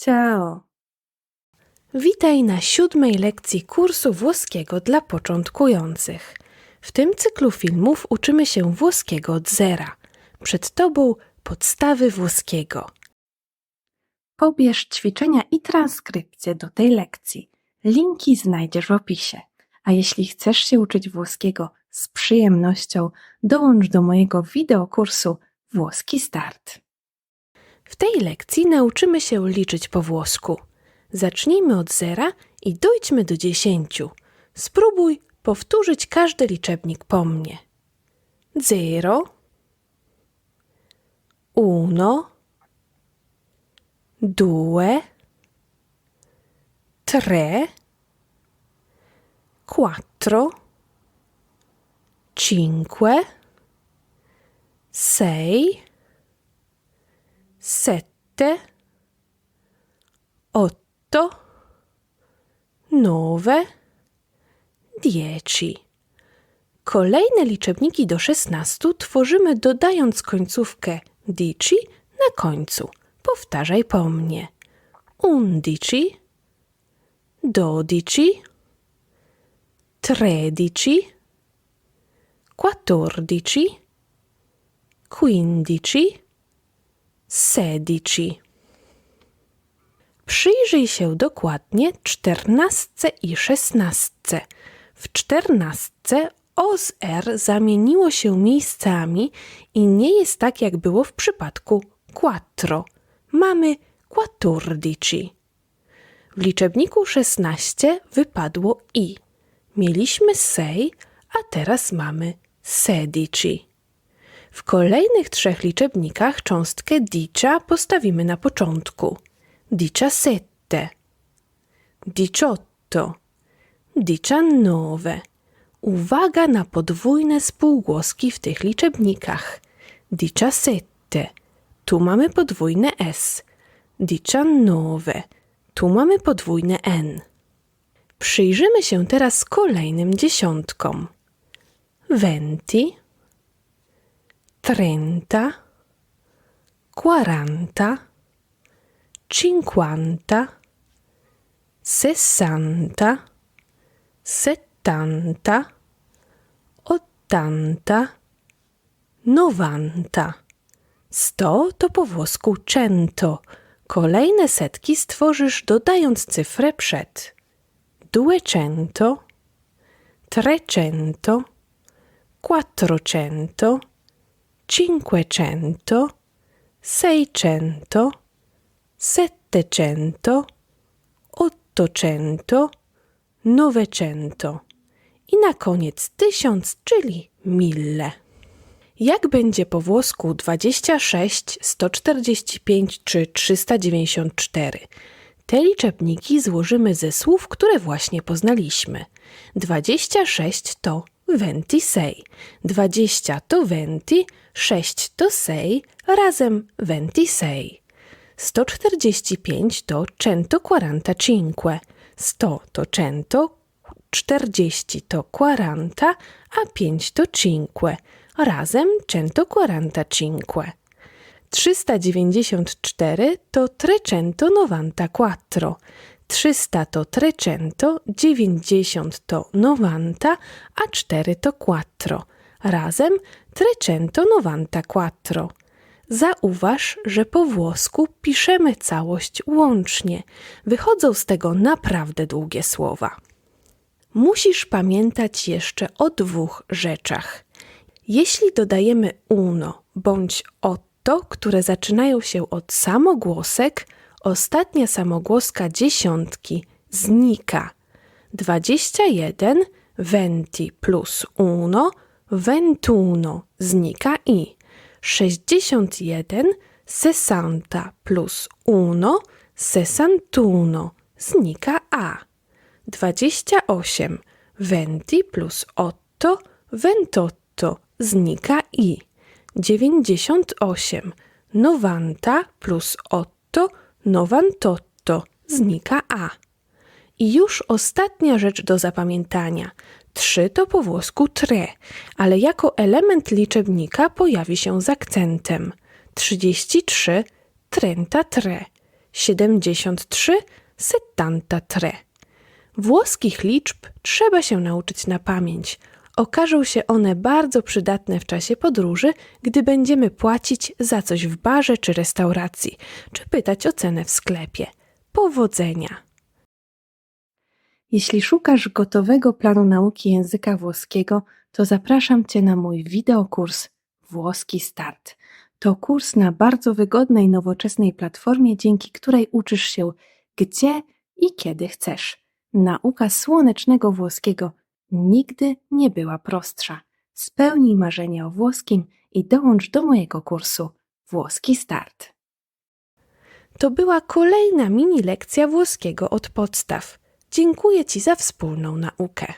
Ciao. Witaj na siódmej lekcji kursu włoskiego dla początkujących. W tym cyklu filmów uczymy się włoskiego od zera. Przed Tobą podstawy włoskiego. Pobierz ćwiczenia i transkrypcje do tej lekcji. Linki znajdziesz w opisie. A jeśli chcesz się uczyć włoskiego z przyjemnością, dołącz do mojego wideokursu Włoski Start. W tej lekcji nauczymy się liczyć po włosku. Zacznijmy od zera i dojdźmy do dziesięciu. Spróbuj powtórzyć każdy liczebnik po mnie. Zero, uno, due, tre, quattro, cinque, sei, sette, otto, nove, dieci. Kolejne liczebniki do 16 tworzymy dodając końcówkę dici na końcu. Powtarzaj po mnie. Undici, dodici, tredici, quattordici, quindici, sedici. Przyjrzyj się dokładnie czternastce i szesnastce. W czternastce O z R zamieniło się miejscami i nie jest tak, jak było w przypadku quattro. Mamy quattordici. W liczebniku 16 wypadło i. Mieliśmy sei, a teraz mamy sedici. W kolejnych trzech liczebnikach cząstkę dicia postawimy na początku. Diciassette, diciotto, diciannove. Uwaga na podwójne spółgłoski w tych liczebnikach. Diciassette. Tu mamy podwójne S. Diciannove. Tu mamy podwójne N. Przyjrzymy się teraz kolejnym dziesiątkom. Venti, trenta, quaranta, cinquanta, sessanta, settanta, ottanta, novanta. Sto to po włosku cento. Kolejne setki stworzysz dodając cyfrę przed. Duecento, trecento, quattrocento, cinquecento, seicento, settecento, ottocento, novecento i na koniec tysiąc, czyli mille. Jak będzie po włosku 26, 145 czy 394? Te liczebniki złożymy ze słów, które właśnie poznaliśmy. 26 to ventisei, 20 to venti, 6 to sei, razem ventisei. 145 to centoquarantacinque, 100 to cento, 40 to quaranta, a 5 to cinque, razem centoquarantacinque. 394 to trecento novanta quattro, 300 to trecento, 90 to novanta, a 4 to quattro. Razem trecento novanta quattro. Zauważ, że po włosku piszemy całość łącznie. Wychodzą z tego naprawdę długie słowa. Musisz pamiętać jeszcze o dwóch rzeczach. Jeśli dodajemy uno bądź otto, które zaczynają się od samogłosek, ostatnia samogłoska dziesiątki znika. 21 venti plus uno, ventuno znika i 61 sessanta plus uno, sessantuno znika a. 28 venti plus otto, ventotto znika i. 98 novanta plus otto, novantotto znika a. I już ostatnia rzecz do zapamiętania. Trzy to po włosku tre, ale jako element liczebnika pojawi się z akcentem. 33 trenta tre, 73 settanta tre. Włoskich liczb trzeba się nauczyć na pamięć. Okażą się one bardzo przydatne w czasie podróży, gdy będziemy płacić za coś w barze czy restauracji, czy pytać o cenę w sklepie. Powodzenia! Jeśli szukasz gotowego planu nauki języka włoskiego, to zapraszam Cię na mój wideokurs Włoski Start. To kurs na bardzo wygodnej, nowoczesnej platformie, dzięki której uczysz się gdzie i kiedy chcesz. Nauka słonecznego włoskiego nigdy nie była prostsza. Spełnij marzenia o włoskim i dołącz do mojego kursu Włoski Start. To była kolejna mini lekcja włoskiego od podstaw. Dziękuję Ci za wspólną naukę.